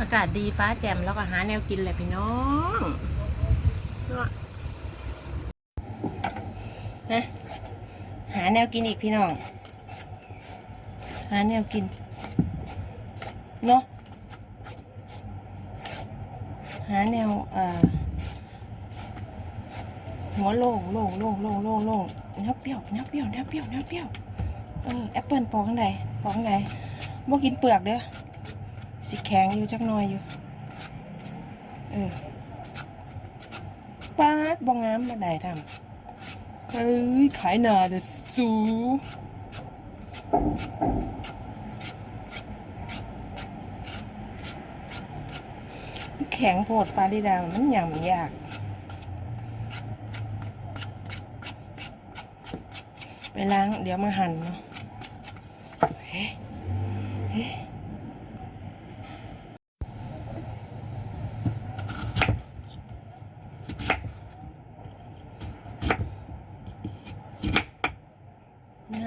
อากาศดีฟ้าแจ่มแล้วก็หาแนวกินเลยพี่น้องเนะหาแนวกินอีกพี่น้อง หาแนวกิน เนาะหาแนวเอ่อหัวโล่งโล่งโล่งโล่งโล่งโล่งแนวเปรี้ยวแนวเปรี้ยวแนวเปรี้ยวแนวเปรี้ยวเออแอปเปิลปอกข้างในปอกข้างในบ่กินเปลือกเด้อ สิแข็งอยู่จักหน่อยอยู่ เออปาดบ่งามมาได้ทำเฮ้ยขายหนาเด้อสูแข็งโพดปลาดิดาวมันยำยาก ไปล้างเดี๋ยวมาหั่นเนาะ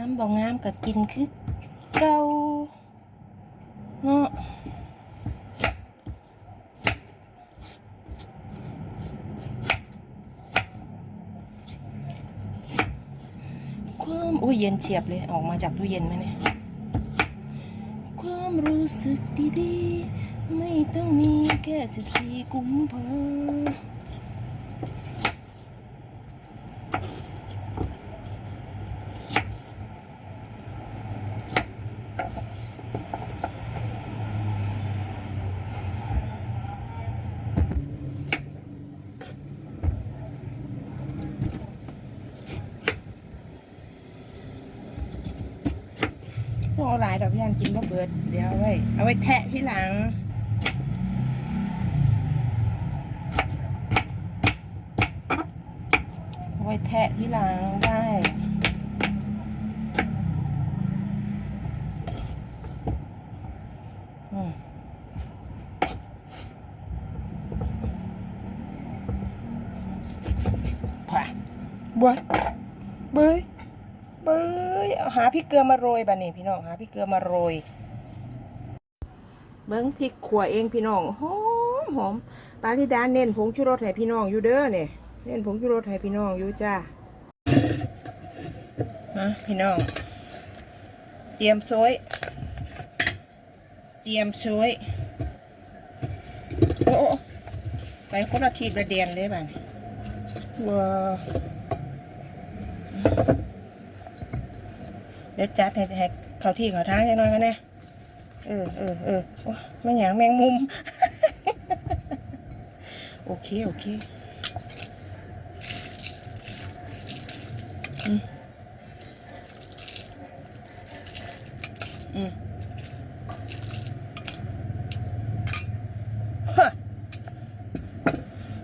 ำบ่งามก็กินคือเก่าเนาะความอุ้ยเย็นเฉียบเลยออกมาจากตู้เย็นไหมเนี่ยความรู้สึกดีๆ ไม่ต้องมีแค่สิบสี่กุมภาพวกหลาย ดอกย่านกินบ่เบิด เดี๋ยวเอาไว้ เอาไว้แทะที่หลัง เอาไว้แทะที่หลังได้อืมผ่าบวยเบย เบยหาพริกเกลือมาโรยบ่ะนี่พี่น้องหาพริกเกลือมาโรย เบิ้งพริกขัวเองพี่น้องหอมหอมปาลิดาเน้นผงชูรสให้พี่น้องอยู่เด้อเนี่ยเน้นผงชูรสให้พี่น้องอยู่จ้าฮะพี่น้องเตรียมซอยเตรียมซอยโอ้ไปคนละทีประเดียนเลยบ้านว้า ดี๋ยวจัดให้ให้เขาที่เขาทางจังหน่อยกันนะเออเออเออโอ้ไม่หยางแมงมุม โอเค โอเคอืมอืม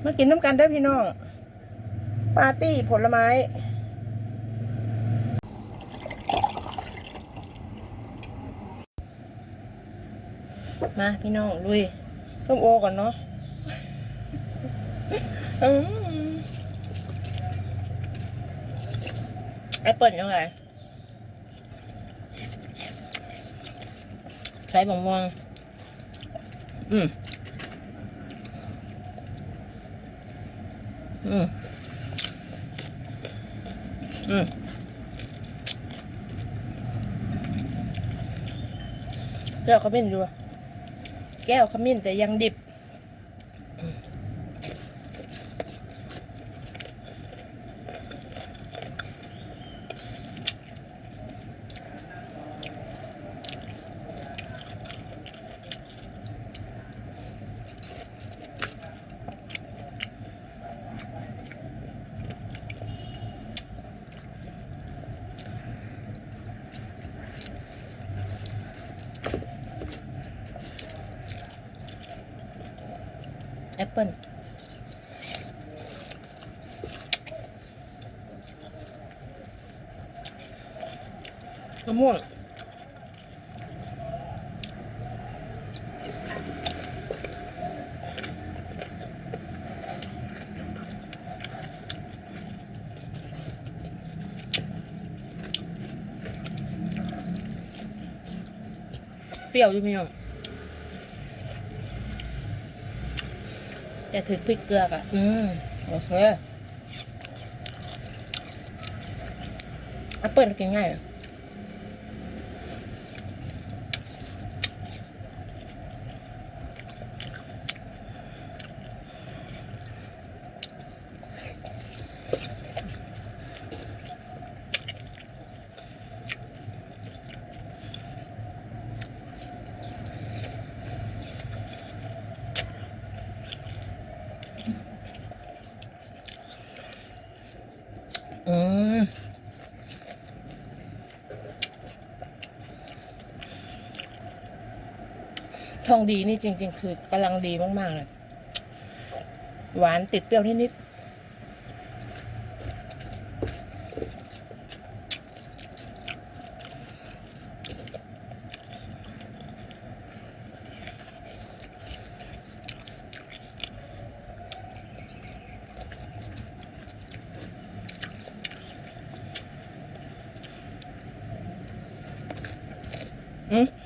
มากินน้ำกันเด้อพี่น้อง ปาร์ตี้ผลไม้ มาพี่น้องลุยส้มโอก่อนเนาะแอปเปิลยังไงใส่บงม่วงอืม อืม อืมเจ้าเขาเป็นดู แก้วขมิ้นแต่ยังดิบ แอปเปิลมะม่วงเปรี้ยวอยู่พี่น้อง จะถึงพริกเกลือกอะอืมโอเคแอปเปิลกินง่ายเหรออื ทองดีนี่จริง ๆ คือกำลังดีมากๆเลยหวานติดเปรี้ยวนิดๆอืม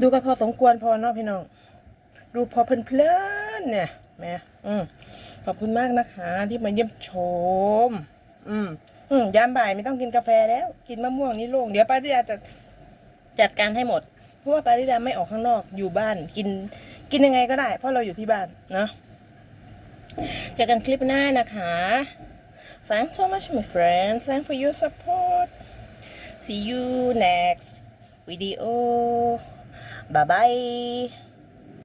ดูก็พอสมควรพอเนาะพี่น้อง ดูพอเพลินๆเนี่ยแม่อืมขอบคุณมากนะคะ ที่มาเยี่ยมชม อืมอืมยามบ่ายไม่ต้องกินกาแฟแล้ว กินมะม่วงนี่โล่งเดี๋ยวปาริดาจะจัดการให้หมด เพราะว่าปาริดาไม่ออกข้างนอกอยู่บ้าน กินกินยังไงก็ได้ เพราะเราอยู่ที่บ้านเนาะเจอกันคลิปหน้านะคะ Thanks so much my friends thanks for your support see you next video Bye-bye!